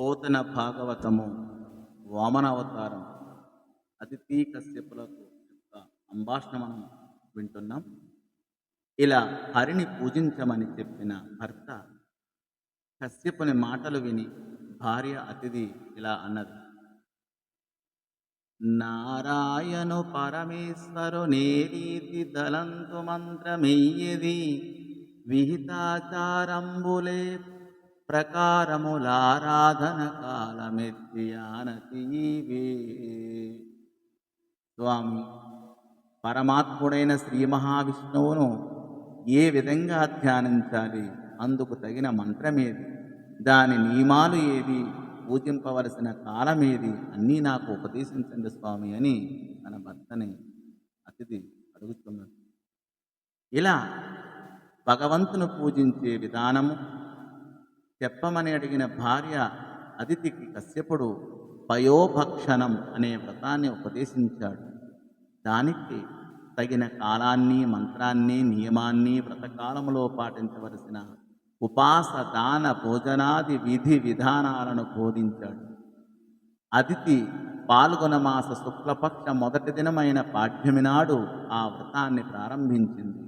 పోతన భాగవతము వామనావతారం. అతిథి కశ్యపులకు యొక్క సంభాషణ మనం వింటున్నాం. ఇలా హరిని పూజించమని చెప్పిన భర్త కశ్యపుని మాటలు విని భార్య అతిథి ఇలా అన్నది. నారాయణు పరమేశ్వరు నేరీతి దళంతు మంత్రమెయ్యది. విహితాచారంబులే ప్రకారములారాధన కాలమెత్తియానతీవే స్వామి పరమాత్ముడైన శ్రీ మహావిష్ణువును ఏ విధంగా ధ్యానించాలి? అందుకు తగిన మంత్రమేది? దాని నియమాలు ఏవి? పూజింపవలసిన కాలమేది? అన్నీ నాకు ఉపదేశించండి స్వామి అని తన భర్తని అతిథి అడుగుతున్నాడు ఇలా భగవంతును పూజించే విధానము చెప్పమని అడిగిన భార్య అతిథికి కశ్యపుడు పయోభక్షణం అనే వ్రతాన్ని ఉపదేశించాడు. దానికి తగిన కాలాన్ని మంత్రాన్ని నియమాన్ని వ్రతకాలములో పాటించవలసిన ఉపాస దాన భోజనాది విధి విధానాలను బోధించాడు. అతిథి పాల్గొన మాస శుక్లపక్ష మొదటి దినమైన పాఠ్యమి నాడు ఆ వ్రతాన్ని ప్రారంభించింది.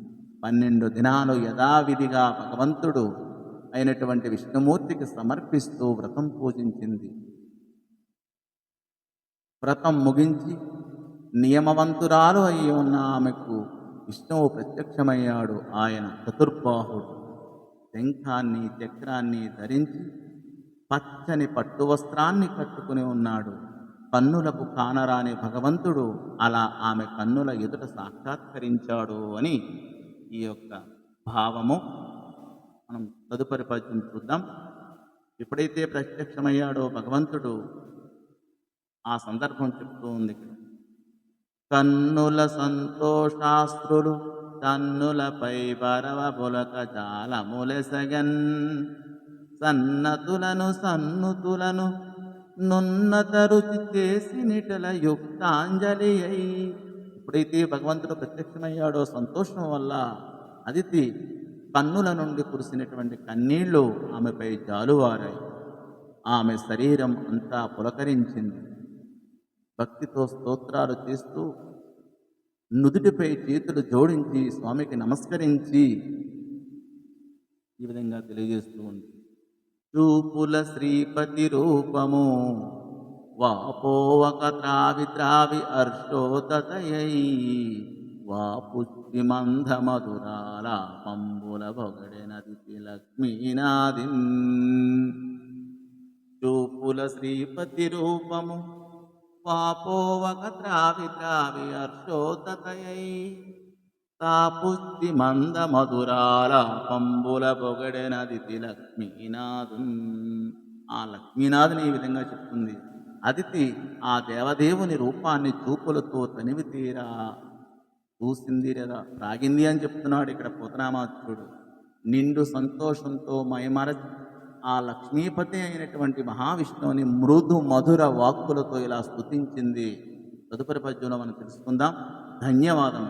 పన్నెండు దినాలు యథావిధిగా భగవంతుడు అయినటువంటి విష్ణుమూర్తికి సమర్పిస్తూ వ్రతం పూజించింది. వ్రతం ముగించి నియమవంతురాలు అయి ఉన్న ఆమెకు విష్ణువు ప్రత్యక్షమయ్యాడు. ఆయన చతుర్బాహుడు. శంఖాన్ని చక్రాన్ని ధరించి పచ్చని పట్టు వస్త్రాన్ని కట్టుకుని ఉన్నాడు. కన్నులకు కానరాని భగవంతుడు అలా ఆమె కన్నుల ఎదుట సాక్షాత్కరించాడు అని ఈ యొక్క భావము మనం తదుపరి పద్యం చూద్దాం. ఎప్పుడైతే ప్రత్యక్షమయ్యాడో భగవంతుడు ఆ సందర్భం చెప్తూ ఉంది కన్నుల సంతోషాస్త్రులు తన్నులపై బరవ బులక జాలములెసగన్ సన్నతులను సన్నుతులను నున్నత రుచి చేసి నిటల యుక్తాంజలి అయి ఎప్పుడైతే భగవంతుడు ప్రత్యక్షమయ్యాడో సంతోషం వల్ల అదితి కన్నుల నుండి కురిసినటువంటి కన్నీళ్ళు ఆమెపై జాలువారాయి. ఆమె శరీరం అంతా పులకరించింది. భక్తితో స్తోత్రాలు చేస్తూ నుదుటిపై చేతులు జోడించి స్వామికి నమస్కరించి ఈ విధంగా తెలియజేస్తూ ఉంది. చూపుల శ్రీపతి రూపము వాపోవక త్రావి త్రావి హర్షోదతయై వాపు మంద మధురాల పంబుల పొగడెనది లక్ష్మీనాది చూపుల శ్రీపతి రూపము పాపోవక త్రావి త్రావి హర్షోతయై తాపుస్తి మంద మధురాల పంబుల పొగడెనది లక్ష్మీనాథు ఆ లక్ష్మీనాథుని ఈ విధంగా చెప్తుంది. అదితి ఆ దేవదేవుని రూపాన్ని చూపులతో తనివి తీరా. చూసింది లేదా? రాగింది అని చెప్తున్నాడు ఇక్కడ పోతనామాత్యుడు నిండు సంతోషంతో మైమర ఆ లక్ష్మీపతి అయినటువంటి మహావిష్ణువుని మృదు మధుర వాక్కులతో ఇలా స్థుతించింది తదుపరి పద్యంలో మనం తెలుసుకుందాం. ధన్యవాదం